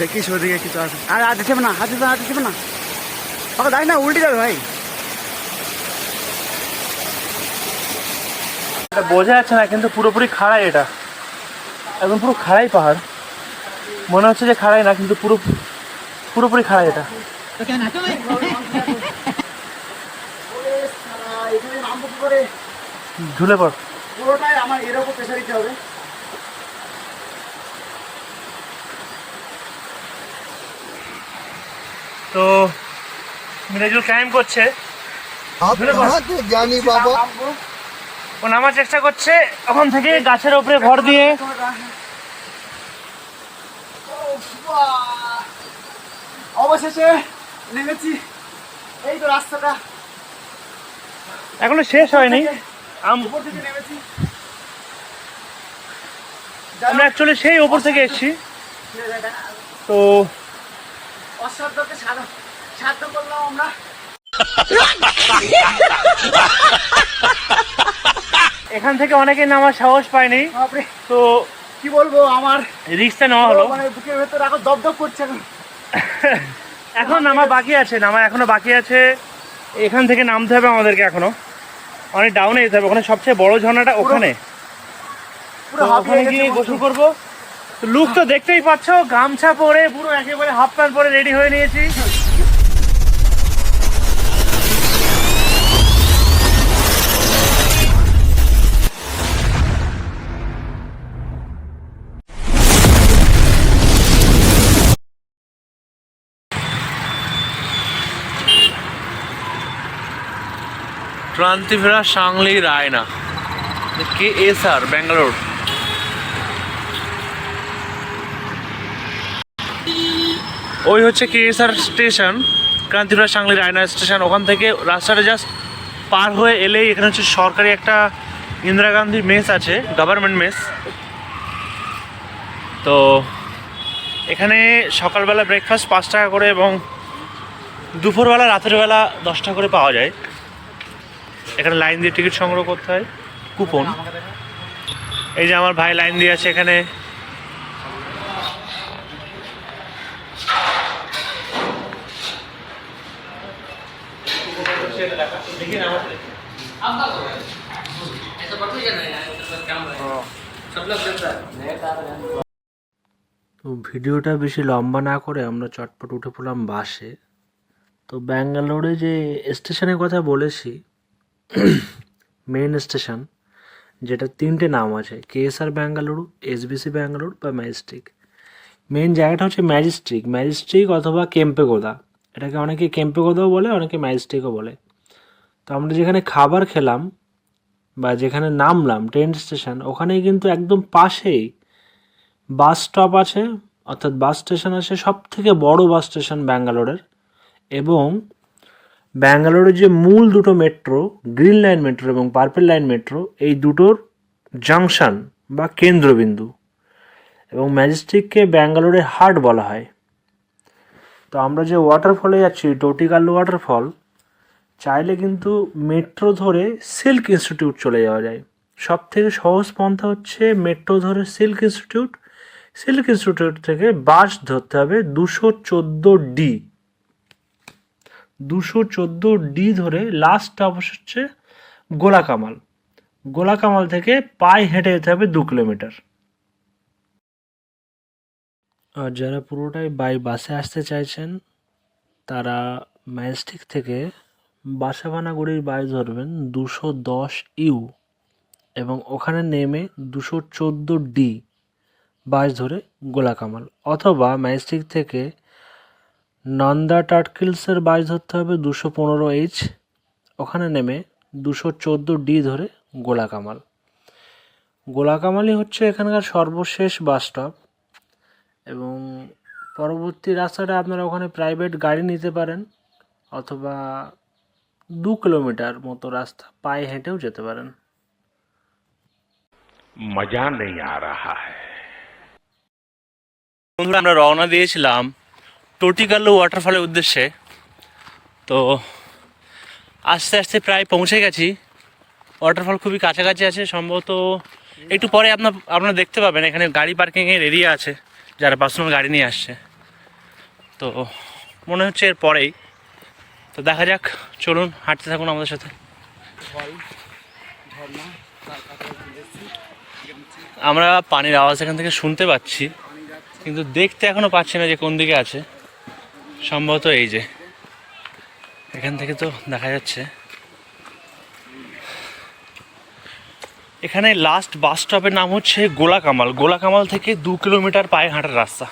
দেখিস ওদিকে কিছু আছে। আর হাতে ছেবে না হাতে না, হাতে ছেবে না। ওকে দেখ না উল্টে যাবে ভাই। এটা বোঝা যাচ্ছে না কিন্তু পুরোপুরি খাড়াই এটা। একদম পুরো খাড়াই পাহাড়। মনে হচ্ছে যে খাড়াই না কিন্তু পুরো পুরোপুরি খাড়াই এটা। ঝুলে পড়। পুরোটাই আমার এরকম প্রেশার দিতে হবে। তো মিরাজুল ক্রাইম করছে। জানি বাবা। ও নামার চেষ্টা করছে এখন থেকে গাছের ওপরে ভর দিয়ে। অবশেষে নেমেছি এই তো রাস্তাটা। এখনও শেষ হয়নি। আমরা অ্যাকচুয়ালি সেই ওপর থেকে এসেছি। তো সাধ্য করলাম আমরা। এখান থেকে অনেকে নামার সাহস পায়নি। তো কি বলব আমার রিক্সটা নেওয়া হলো। মানে বুকের ভেতর এখন দপদপ করছে এখন। নামা বাকি আছে নামা এখনও বাকি আছে। এখান থেকে নামতে হবে আমাদেরকে এখনও। অনেক ডাউনে যেতে হবে। ওখানে সবচেয়ে বড় ঝর্ণাটা ওখানে। গিয়ে গোসল করব। লুক তো দেখতেই পাচ্ছ, গামছা পরে, পুরো একেবারে হাফ প্যান্ট পরে রেডি হয়ে নিয়েছি। Krantivira Sangolli Rayanna. K S R, Bangalore. ওই হচ্ছে KSR station, Krantivira Sangolli Rayanna station. ওখান থেকে রাস্তাটা জাস্ট পার হয়ে এলেই এখানে হচ্ছে সরকারি একটা ইন্দিরা গান্ধী মেস আছে গভর্নমেন্ট মেস। তো এখানে সকালবেলা ব্রেকফাস্ট পাঁচ টাকা করে এবং দুপুরবেলা রাতের বেলা দশ টাকা করে পাওয়া যায়। এখানে লাইন দিয়ে টিকিট সংগ্রহ করতে হয় কুপন এই যে আমার ভাই লাইন দিয়ে আছে এখানে। তো ভিডিওটা বেশি লম্বা না করে আমরা চটপট উঠে পড়লাম বাসে। তো ব্যাঙ্গালোরে যে স্টেশনের কথা বলেছি মেন স্টেশন যেটা তিনটে নাম আছে কেএসআর ব্যাঙ্গালুরু এসবিসি ব্যাঙ্গালুরু বা ম্যাজিস্ট্রিক মেন জায়গাটা হচ্ছে ম্যাজিস্ট্রিক ম্যাজিস্ট্রিক অথবা কেম্পেগোদা এটাকে অনেকে কেম্পেগোদাও বলে অনেকে ম্যাজিস্ট্রিকও বলে। আমরা যেখানে খাবার খেলাম বা যেখানে নামলাম ট্রেন স্টেশন ওখানেই কিন্তু একদম পাশেই বাস স্টপ আছে, অর্থাৎ বাস স্টেশন আছে সব থেকে বড় বাস স্টেশন ব্যাঙ্গালোরের এবং ব্যাঙ্গালোরের যে মূল দুটো মেট্রো গ্রিন লাইন মেট্রো এবং পার্পেল লাইন মেট্রো এই দুটোর জাংশন বা কেন্দ্রবিন্দু এবং ম্যাজিস্ট্রিককে ব্যাঙ্গালোরের হার্ট বলা হয়। তো আমরা যে ওয়াটারফলে যাচ্ছি টোটিকাল্লু ওয়াটারফল চাইলে কিন্তু মেট্রো ধরে সিল্ক ইনস্টিটিউট চলে যাওয়া যায়। সব থেকে সহজ পন্থা হচ্ছে মেট্রো ধরে সিল্ক ইনস্টিটিউট। সিল্ক ইনস্টিটিউট থেকে বাস ধরতে হবে দুশো চোদ্দ ডি। দুশো চোদ্দ ডি ধরে লাস্ট অবশ্য হচ্ছে গোলাকামাল। গোলাকামাল থেকে পায়ে হেঁটে যেতে হবে দু কিলোমিটার। আর যারা পুরোটাই বাই বাসে আসতে চাইছেন, তারা ম্যাজেস্টিক থেকে বাসাবানাগুড়ির বাস ধরবেন দুশো দশ ইউ এবং ওখানে নেমে দুশো চোদ্দ ডি বাস ধরে গোলাকামাল অথবা ম্যাজেস্টিক থেকে নন্দা টাটকিলসের বাস ধরতে হবে দুশো পনেরো এইচ। ওখানে নেমে দুশো চোদ্দ ডি ধরে গোলাকামাল। গোলাকামালই হচ্ছে এখানকার সর্বশেষ বাস স্টপ এবং পরবর্তী রাস্তাটা আপনারা ওখানে প্রাইভেট গাড়ি নিতে পারেন অথবা দু কিলোমিটার মতো রাস্তা পায়ে হেঁটেও যেতে পারেন। মজা নেই আর বন্ধুরা আমরা রওনা দিয়েছিলাম টোটিকাল ওয়াটারফলের উদ্দেশ্যে। তো আস্তে আস্তে প্রায় পৌঁছে গেছি। ওয়াটারফল খুবই কাছাকাছি আছে সম্ভবত একটু পরে আপনার আপনারা দেখতে পাবেন এখানে গাড়ি পার্কিংয়ের এরিয়া আছে যারা পার্সোনাল গাড়ি নিয়ে আসছে। তো মনে হচ্ছে এর পরেই তো দেখা যাক, চলুন, হাঁটতে থাকুন আমাদের সাথে। আমরা পানির আওয়াজ এখান থেকে শুনতে পাচ্ছি, কিন্তু দেখতে এখনও পাচ্ছি না যে কোন দিকে আছে। সম্ভবত এই যে, এখান থেকে তো দেখা যাচ্ছে। এখানে লাস্ট বাস স্টপের নাম হচ্ছে গোলাকামাল। গোলাকামাল থেকে দু কিলোমিটার পায়ে হাঁটার রাস্তা।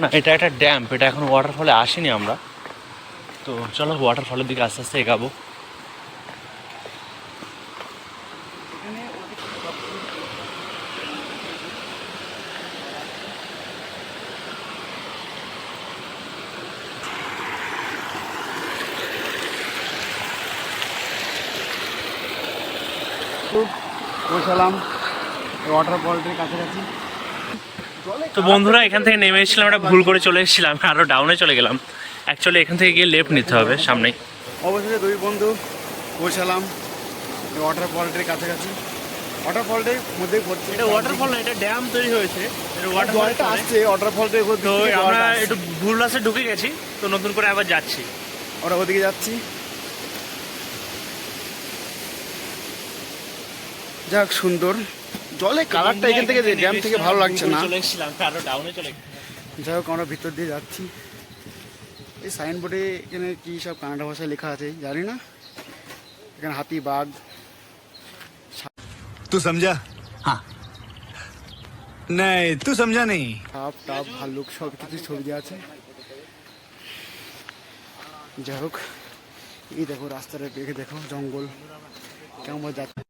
না, এটা একটা ড্যাম্প এটা এখন ওয়াটারফলে আসেনি আমরা। তো চলো ওয়াটারফলের দিকে আস্তে আস্তে এগাবো। ওয়াটার ফলটির কাছাকাছি। তো বন্ধুরা এখান থেকে নেমে এসেছিলাম একটা ভুল করে চলে এসেছিলাম আরও ডাউনে চলে গেলাম। অ্যাকচুয়ালি এখান থেকে গিয়ে লেফট নিতে হবে সামনেই। অবশেষে দুই বন্ধু পৌঁছালাম ওয়াটার ফলটির কাছাকাছি। ওয়াটার ফলটির মধ্যে পড়ছে। এটা ওয়াটারফল না এটা ড্যাম তৈরি হয়েছে। এটা জলটা ওয়াটারফল আসছে ওয়াটার ফলটির উপর তো আমরা একটু ভুল রাস্তায় ঢুকে গেছি তো নতুন করে আবার যাচ্ছি। ওরা ওদিকে যাচ্ছি। যাক সুন্দর। জলে কালারটা এখান থেকে ড্যাম থেকে ভালো লাগছে না। চলে যাই হোক আমরা ভিতর দিয়ে যাচ্ছি। এই সাইনবোর্ডে এখানে কী সব কানাডা ভাষায় লেখা আছে জানি না। এখানে হাতি বাঘ তু সমঝা হ্যাঁ নাই তু সমঝা নেই সাপ টাপ ভাল্লুক সব কিছু ছবি দেওয়া আছে। যাই হোক এই দেখো রাস্তাটা দেখে দেখো জঙ্গল। কেমন যাচ্ছে?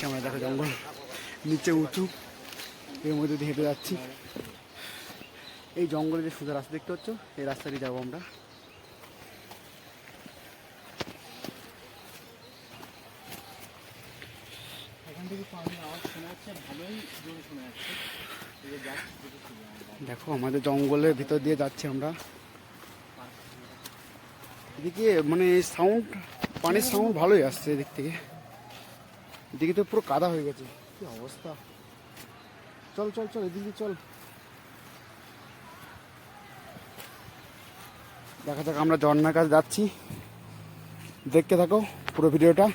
কেমন দেখো জঙ্গল নিচে উঁচু এর মধ্যে দিয়ে হেঁটে যাচ্ছি এই জঙ্গলে যে সোজা রাস্তা দেখতে পাচ্ছ এই রাস্তা দিয়ে যাব আমরা দেখো আমাদের জঙ্গলের ভিতর দিয়ে যাচ্ছি আমরা এদিকে মানে সাউন্ড পানির সাউন্ড ভালোই আসছে এদিক থেকে এদিকে তো পুরো কাদা হয়ে গেছে। কি অবস্থা? চল চল চল, এদিকে চল। দেখা যাক, আমরা ঝর্নার কাছে যাচ্ছি। দেখতে থাকো পুরো ভিডিওটা।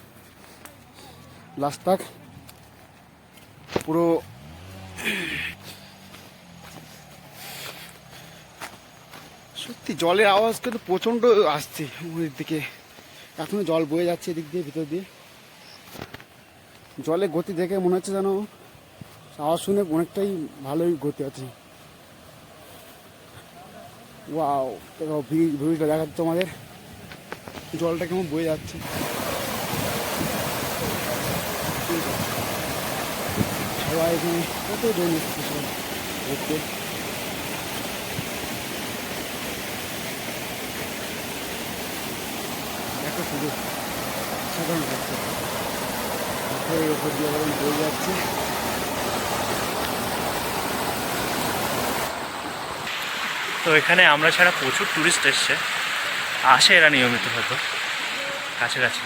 লাস্ট তাক পুরো সত্যি জলের আওয়াজ কিন্তু প্রচণ্ড আসছে। ওই দিকে। এখনও জল বয়ে যাচ্ছে এদিক দিয়ে, ভিতর দিয়ে। জলের গতি দেখে মনে হচ্ছে যেন আওয়াজ শুনে অনেকটাই ভালোই গতি আছে। ওয়াও, দেখো ভিউটা দেখাচ্ছে আমাদের জলটা কেমন বয়ে যাচ্ছে। সবাই এখানে কত জন শুধু সাধারণ পাথরের উপর দিয়ে যখন বয়ে যাচ্ছে। তো এখানে আমরা ছাড়া প্রচুর টুরিস্ট এসছে। আসে এরা নিয়মিত হয়তো। কাছাকাছি।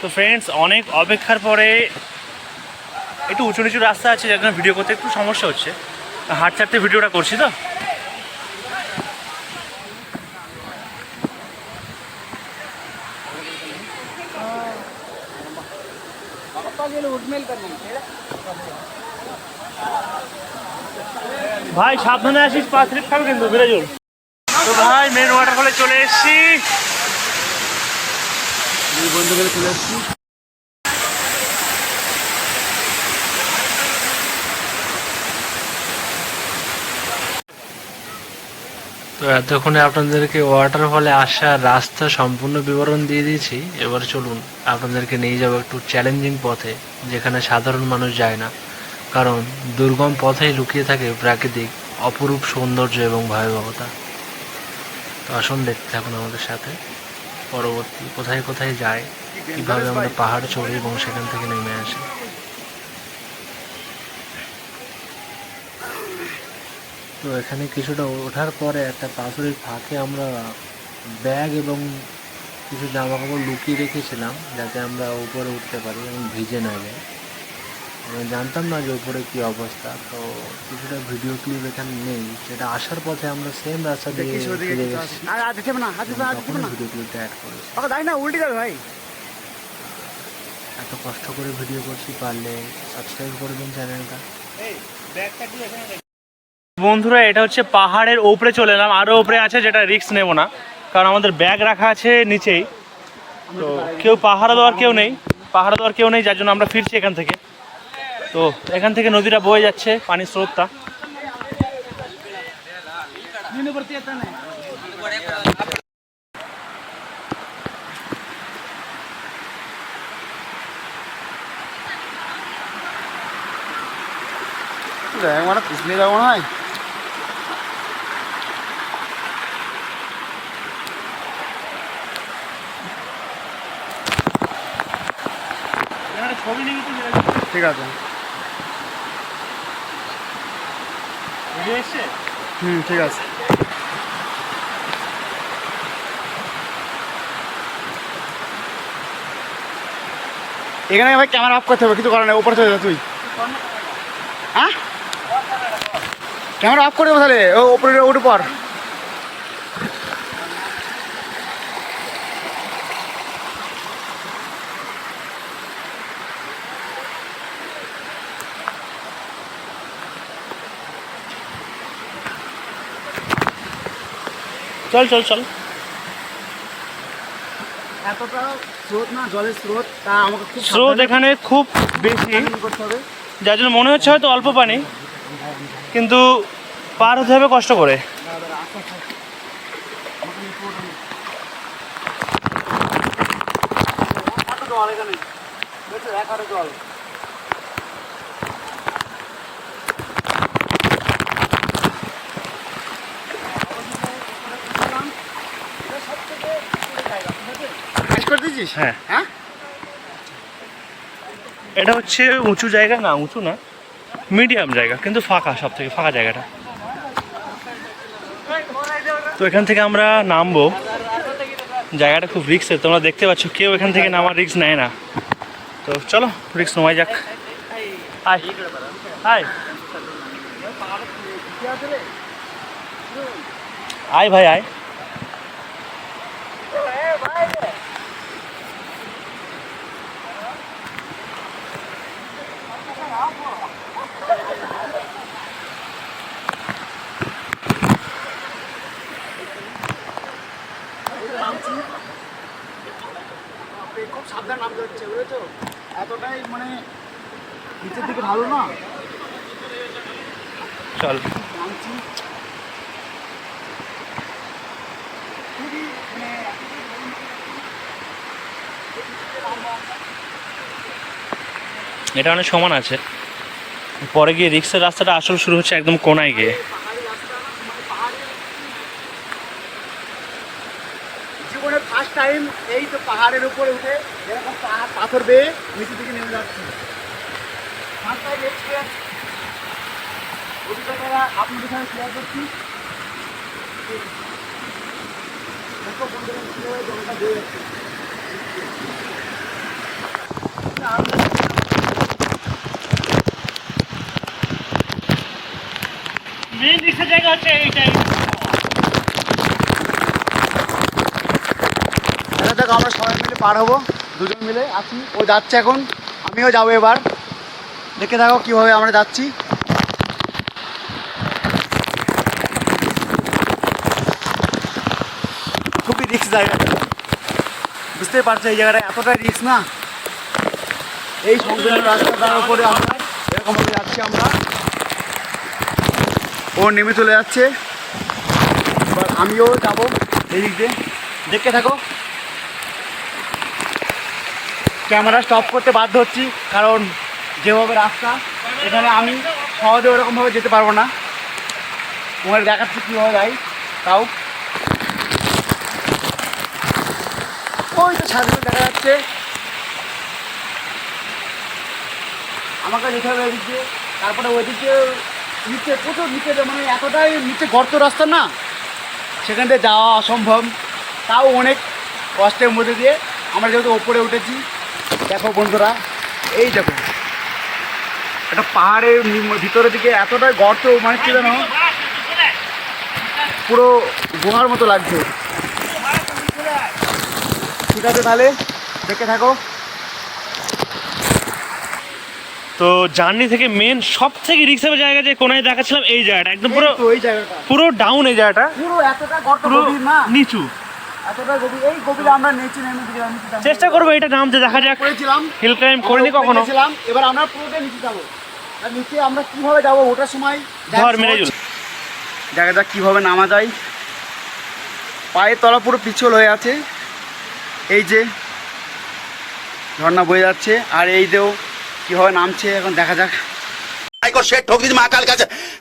তো ফ্রেন্ডস অনেক অপেক্ষার পরে একটু উঁচু নিচু রাস্তা আছে কারণে ভিডিও করতে একটু সমস্যা হচ্ছে। হাট ছাড়তে ভিডিওটা করছি তো? ভাই, সাবধানে আসিস পাঁচ রিপ খাবে কিন্তু বিরাজুল তো ভাই মেন ওয়াটারফলে চলে এসছি। বন্ধু চলে এসেছি। তো এতক্ষণে আপনাদেরকে ওয়াটারফলে আসার রাস্তা সম্পূর্ণ বিবরণ দিয়ে দিয়েছি। এবার চলুন, আপনাদেরকে নিয়ে যাব একটু চ্যালেঞ্জিং পথে, যেখানে সাধারণ মানুষ যায় না। কারণ, দুর্গম পথেই লুকিয়ে থাকে প্রাকৃতিক, অপরূপ সৌন্দর্য এবং ভয়াবহতা। তো আসুন, দেখতে থাকুন আমাদের সাথে। পরবর্তী, কোথায় কোথায় যায়, কীভাবে আমরা পাহাড় চড়ি এবং সেখান থেকে নেমে আসি। তো এখানে কিছুটা ওঠার পরে একটা পাথরের ফাঁকে আমরা ব্যাগ এবং কিছু জামা কাপড় লুকিয়ে রেখেছিলাম যাতে আমরা উপরে উঠতে পারি এবং ভিজে না যায় আমি জানতাম না যে উপরে কী অবস্থা তো কিছুটা ভিডিও ক্লিপ এখানে নেই। সেটা আসার পথে আমরা সেম রাস্তা দিয়ে ফিরে তখন ভিডিও ক্লিপটা অ্যাড করেছি। না উল্টে যাবে ভাই। এত কষ্ট করে ভিডিও করছি পারলে সাবস্ক্রাইব করে দিন চ্যানেলটা বন্ধুরা, এটা হচ্ছে পাহাড়ের ওপরে চলে এলাম। আরও ওপরে আছে যেটা রিস্ক নেব না, কারণ আমাদের ব্যাগ রাখা আছে নিচেই। তো কেউ পাহাড়ে দেওয়ার কেউ নেই পাহাড়ে দেওয়ার কেউ নেই, যার জন্য আমরা ফিরছি এখান থেকে। তো এখান থেকে নদীটা বয়ে যাচ্ছে, পানির স্রোতটা। মানে পিছলে যাব না হয় ছবি নিবি ঠিক আছে। হুম ঠিক আছে। এখানে ভাই ক্যামেরা অফ করতে হবে কিছু করার নেই ওপরে চলে যা তুই। হ্যাঁ ক্যামেরা অফ করে দেবো তাহলে ও ওপরে ওঠে পর চল চল চল। এতটা স্রোত না জলের স্রোত তা আমাকে খুব স্রোত এখানে খুব বেশি। যার জন্য মনে হচ্ছে হয়তো অল্প পানি কিন্তু পার হতে হবে কষ্ট করে। জল এখানে। জল। দিয়েছিস হ্যাঁ। হ্যাঁ? এটা হচ্ছে উঁচু জায়গা না উঁচু না মিডিয়াম জায়গা কিন্তু ফাঁকা সব থেকে ফাঁকা জায়গাটা। তো এখান থেকে আমরা নামবো। জায়গাটা খুব রিক্সের তোমরা দেখতে পাচ্ছ কেউ এখান থেকে নামার রিক্স নেয় না। তো চলো রিক্স নেওয়া যাক। হাই হাই আয় ভাই আয় হচ্ছে বুঝেছ? এতটাই মানে নিচের দিকে ভালো না? চল। মানে এটা অনেক সমান আছে। পরে গিয়ে রিক্সের রাস্তাটা আসল শুরু হচ্ছে একদম কোনায় গিয়ে। এই তো পাহাড়ের উপরে উঠে এরকম পাহাড় পাথর বেয়ে নিচের দিকে নেমে যাচ্ছি। ফার্স্ট টাইম এক্সপিরিয়েন্স অভিজ্ঞতাটা আপনাদের সাথে শেয়ার করছি। দেখো বন্ধুরা, কীভাবে জলটা বেয়ে যাচ্ছে। মেন রিক্সের জায়গা হচ্ছে এইটাই দেখো আমরা সবাই মিলে পার হব, দুজন মিলে আছি। ও যাচ্ছে এখন, আমিও যাব এবার। দেখে থাকো কীভাবে আমরা যাচ্ছি। খুবই রিক্স জায়গাটা বুঝতেই পারছ, এই জায়গাটা এতটাই রিক্স না? এই সংযোজন রাস্তাটার উপরে আমরা এরকমভাবে যাচ্ছি আমরা। ও নেমে চলে যাচ্ছে। এবার আমিও যাব এই দিক দিয়ে। দেখতে থাকো। ক্যামেরা স্টপ করতে বাধ্য হচ্ছি, কারণ যেভাবে রাস্তা, এখানে আমি সহজে ওরকমভাবে যেতে পারব না। তোমার দেখাচ্ছি কীভাবে যাই তাও। ওই তো সামনে দেখা যাচ্ছে। আমাকে যেতে হবে দিয়ে তারপরে ওইদিকে নিচে, প্রচুর নিচে মানে এতটাই নিচে গর্ত রাস্তা না, সেখান থেকে যাওয়া অসম্ভব। তাও অনেক কষ্টের মধ্যে দিয়ে আমরা যেহেতু ওপরে উঠেছি দেখো বন্ধুরা এই দেখো। একটা পাহাড়ের ভিতরের দিকে এতটাই গর্ত মানে কি জানো? পুরো গুহার মতো লাগছে। ঠিক আছে তাহলে দেখে থাকো। তো জার্নি থেকে মেন সব থেকে রিক্সের জায়গা যে কোনায় দেখাচ্ছিলাম এই জায়গাটা। একদম পুরো এই জায়গাটা। পুরো ডাউন এই জায়গাটা। পুরো এতটা গর্ত না? নিচু। এতটা গভীর এই গভীরে আমরা নেচে নেমে দিলাম চেষ্টা করবো এটা নামতে দেখা যাক করেছিলাম হিল ক্লাইম করিনি আমরা উপরে কখনো গেছিলাম, এবার আমরা পুরোটা নিচে যাবো আর নিচে আমরা কিভাবে যাবো ওটার সময় ধর মেরে জুল দেখা যাক কিভাবে নামা যায় পায়ের তলা পুরো পিছল হয়ে আছে এই যে ঝর্ণা বয়ে যাচ্ছে আর এই দেও কিভাবে নামছে এখন দেখা যাক को शेट ठोक दीजिए महाकाल का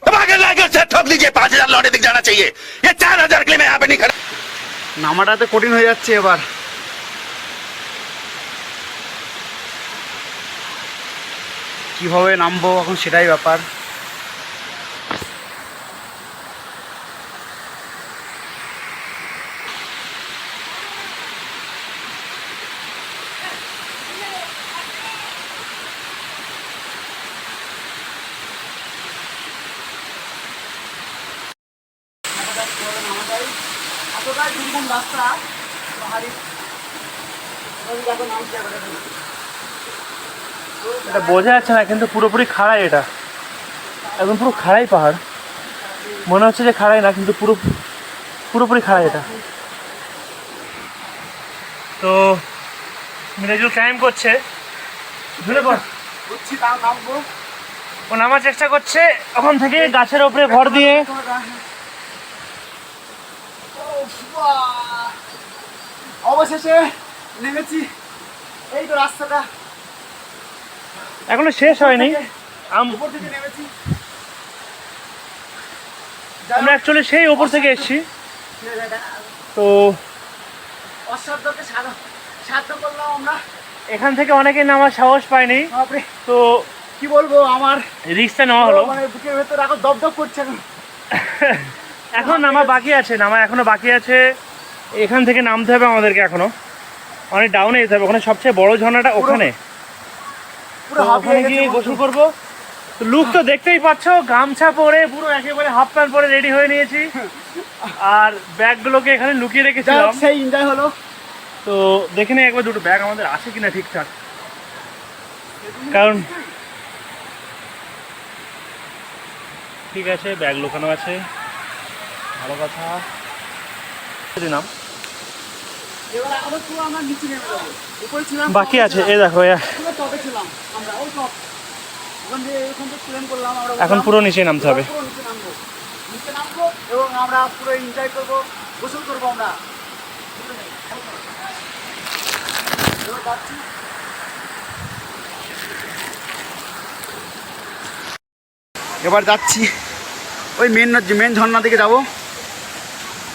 धमाके लाकर शेट ठोक दीजिए पांच हजार लौटे दिख जाना चाहिए ये चार हजार के लिए मैं यहाँ पे नहीं खड़ा নামাটাতে কঠিন হয়ে যাচ্ছে এবার। কীভাবে নামবো এখন সেটাই ব্যাপার এতটাই দুর্গম রাস্তা পাহাড়ি এভাবে দেখো নামছে এবার দেখো। এটা বোঝা যাচ্ছে না, কিন্তু পুরোপুরি খাড়াই এটা। একদম পুরো খাড়াই পাহাড়। মনে হচ্ছে যে খাড়াই না, কিন্তু পুরো পুরোপুরি খাড়াই এটা। তো মিরাজুল ক্লাইম করছে। ও নামার চেষ্টা করছে, ওখান থেকে গাছের ওপরে ভর দিয়ে। অবশেষে নেমেছি। এই তো রাস্তাটা। এখনও শেষ হয়নি। আমরা অ্যাকচুয়ালি সেই ওপর থেকে এসেছি। তো অসাধ্যকে সাধ্য করলাম আমরা। এখান থেকে অনেকে নামার সাহস পায়নি। বাপরে। তো কি বলব আমার রিক্সটা নেওয়া হলো। মানে বুকের ভেতর এখন দপদপ করছে এখন নামা বাকি আছে নামা এখনও বাকি আছে। এখান থেকে নামতে হবে আমাদেরকে এখনও। অনেক ডাউনে যেতে হবে ওখানে সবচেয়ে বড় ঝর্ণাটা ওখানে। গিয়ে গোসল করব। লুক তো দেখতেই পাচ্ছ গামছা পরে পুরো একেবারে হাফ প্যান্ট পরে রেডি হয়ে নিয়েছি। আর ব্যাগগুলোকে এখানে লুকিয়ে রেখেছিলাম। সেই এনজয় হলো। তো দেখে নেই একবার দুটো ব্যাগ আমাদের আছে কিনা ঠিকঠাক। কারণ ঠিক আছে ব্যাগ লুকানো আছে। ভালো কথা। নাম এবার এখনও পুরো আমরা নিচে নেমে যাব উপরে ছিলাম বাকি আছে এই দেখো এ- আমরা এখন পুরো নিচে নামতে হবে। পুরো নিচে নামবো। নিচে নামবো এবং আমরা পুরো এনজয় করব গোসল করব আমরা। এবার যাচ্ছি। ওই মেন মেন ঝর্ণা দিকে যাব।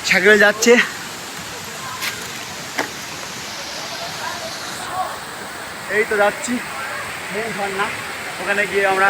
সাইকেল যাচ্ছে। এই তো যাচ্ছি। মেন ঝর্ণা ওখানে গিয়ে আমরা